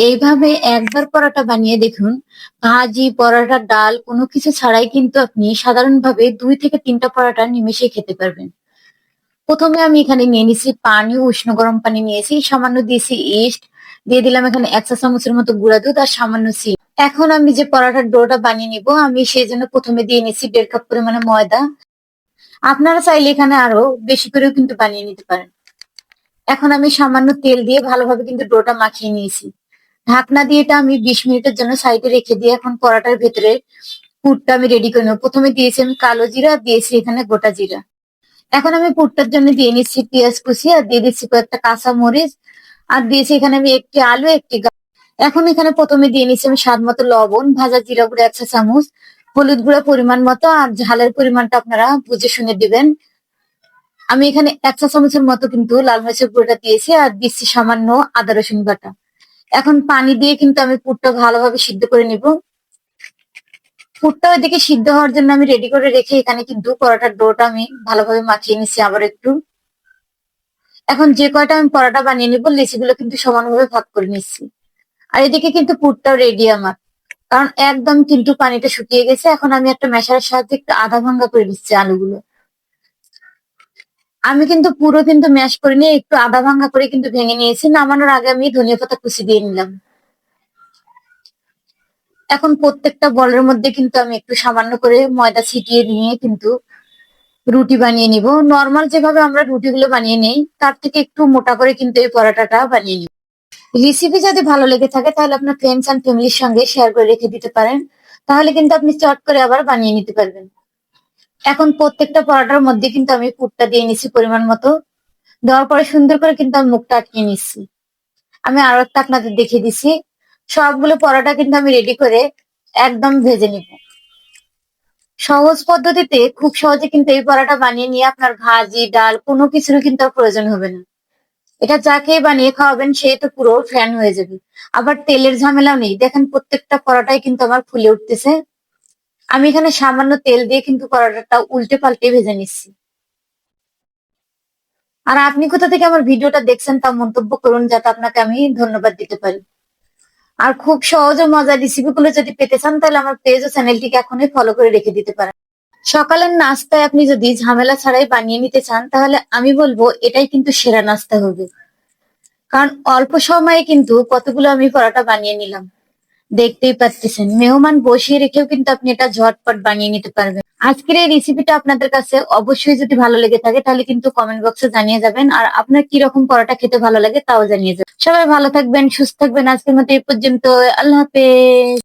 এইভাবে একবার পরোটা বানিয়ে দেখুন। ভাজি, পরোটা, ডাল, কোনো কিছু ছাড়াই কিন্তু আপনি সাধারণভাবে দুই থেকে তিনটা পরোটা নিমেষে খেতে পারবেন। প্রথমে আমি এখানে নিয়ে নিছি পানি, উষ্ণ গরম পানি নিয়েছি, সামান্য দিয়েছি ইস্ট, দিয়ে দিলাম এখানে এক চা চামচের মতো গুঁড়া দুধ আর সামান্য চি এখন আমি যে পরোটার ডোটা বানিয়ে নিব, আমি সেই জন্য প্রথমে দিয়ে নিছি দেড় কাপ পরিমাণে ময়দা। আপনারা চাইলে এখানে আরও বেশি করেও কিন্তু বানিয়ে নিতে পারেন। এখন আমি সামান্য তেল দিয়ে ভালোভাবে কিন্তু ডোটা মাখিয়ে নিয়েছি। ঢাকনা দিয়ে এটা আমি বিশ মিনিটের জন্য সাইডে রেখে দিয়ে এখন পরাটার ভেতরে পুরটা আমি রেডি করে নেব। প্রথমে দিয়েছি আমি কালো জিরা, দিয়েছি এখানে গোটা জিরা। এখন আমি পুরটার জন্য দিয়ে নিচ্ছি পেঁয়াজ কুচি আর দিয়ে দিচ্ছি কয়েকটা কাঁচা মরিচ আর দিয়েছি এখানে আমি একটি আলু, একটি এখন এখানে প্রথমে দিয়ে নিচ্ছি আমি স্বাদ মতো লবণ, ভাজা জিরা গুঁড়ো এক চামচ, হলুদ গুঁড়ো পরিমাণ মতো আর ঝালের পরিমাণটা আপনারা বুঝে শুনে দিবেন। আমি এখানে এক চা চামচের মতো কিন্তু লাল মরিচের গুঁড়োটা দিয়েছি আর দিচ্ছি সামান্য আদা রসুন বাটা। এখন পানি দিয়ে কিন্তু আমি পুরটা ভালোভাবে সিদ্ধ করে নিব। পুরটা ওইদিকে সিদ্ধ হওয়ার জন্য আমি রেডি করে রেখে এখানে কিন্তু পরোটার ডোটা আমি ভালোভাবে মাখিয়ে নিচ্ছি আবার একটু। এখন যে কয়টা আমি পরোটা বানিয়ে নিব, লেচিগুলো কিন্তু সমানভাবে ভাগ করে নিচ্ছি আর এদিকে কিন্তু পুরটাও রেডি আমার। কারণ একদম কিন্তু পানিটা শুকিয়ে গেছে, এখন আমি একটা মেশারের সাহায্যে একটু আধা ভাঙ্গা করে নিচ্ছি আলুগুলো। আমি কিন্তু পুরো কিন্তু ম্যাশ করে নিয়ে একটু আধা ভাঙ্গা করে কিন্তু ভেঙে নিয়েছি, নামানোর আগে আমি ধনিয়া পাতা কুচি দিয়ে নিলাম। এখন প্রত্যেকটা বলের মধ্যে কিন্তু আমি একটু সামান্য করে ময়দা ছিটিয়ে নিয়ে কিন্তু রুটি বানিয়ে নিব। নর্মাল যেভাবে আমরা রুটিগুলো বানিয়ে নেই, তার থেকে একটু মোটা করে কিন্তু এই পরোটাটা বানিয়ে নিব। রেসিপি যদি ভালো লেগে থাকে, তাহলে আপনার ফ্রেন্ডস অ্যান্ড ফ্যামিলির সঙ্গে শেয়ার করে রেখে দিতে পারেন। তাহলে কিন্তু আপনি চট করে আবার বানিয়ে নিতে পারবেন। এখন প্রত্যেকটা পরোটার মধ্যে কিন্তু আমি পুরটা দিয়ে নিচ্ছি পরিমাণ মতো। দেওয়ার পরে সুন্দর করে কিন্তু আমি মুখটা আটকে নিচ্ছি আমি আরও একটা আপনাদের দেখিয়ে দিচ্ছি সবগুলো পরোটা কিন্তু আমি রেডি করে একদম ভেজে নিব। সহজ পদ্ধতিতে খুব সহজে কিন্তু এই পরোটা বানিয়ে নিয়ে আপনার ভাজি, ডাল, কোনো কিছুর কিন্তু প্রয়োজন হবে না। এটা যাকে বানিয়ে খাওয়াবেন সে তো পুরো ফ্যান হয়ে যাবে। আবার তেলের ঝামেলাও নেই। দেখেন প্রত্যেকটা পরোটাই কিন্তু আমার ফুলে উঠতেছে। আমি এখানে সামান্য তেল দিয়ে কিন্তু পরোটাটা উল্টে পাল্টে ভেজে নিচ্ছি। আর আপনি কোথা থেকে আমার ভিডিওটা দেখছেন তা মন্তব্য করুন, যাতে আপনাকে আমি ধন্যবাদ দিতে পারি। আর খুব সহজ ও মজার রেসিপি গুলো যদি পেতে চান, তাহলে আমার পেজ ও চ্যানেলটিকে এখনই ফলো করে রেখে দিতে পারেন। সকালের নাস্তায় আপনি যদি ঝামেলা ছাড়াই বানিয়ে নিতে চান, তাহলে আমি বলব এটাই কিন্তু সেরা নাস্তা হবে। কারণ অল্প সময়ে কিন্তু কতগুলো আমি পরোটা বানিয়ে নিলাম। দেখতেই পাচ্ছেন। মেহমান বসিয়ে রেখেও কিন্তু আপনি এটা ঝটপট বানিয়ে নিতে পারবেন। আজকের এই রেসিপিটা আপনাদের কাছে অবশ্যই যদি ভালো লেগে থাকে, তাহলে কিন্তু কমেন্ট বক্সে জানিয়ে যাবেন। আর আপনার কি রকম পরোটা খেতে ভালো লাগে, তাও জানিয়ে যাবেন। সবাই ভালো থাকবেন, সুস্থ থাকবেন। আজকের মতো এই পর্যন্ত। আল্লাহ হাফেজ।